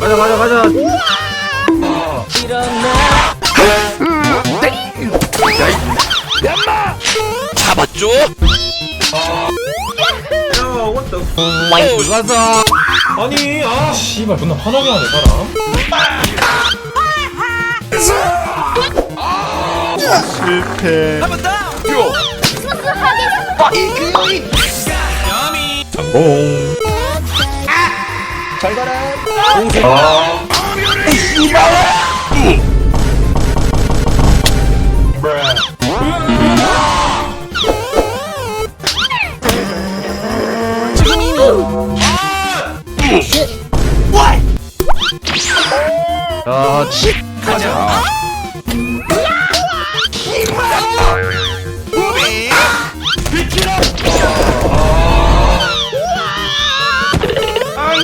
가자 가자 가자 잡았죠? 야 the 가자. 아니 아 씨발 존나 화나게 하네 사람 성공 야 치. 가자.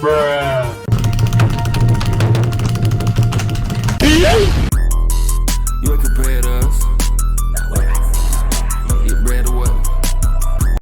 Bruh.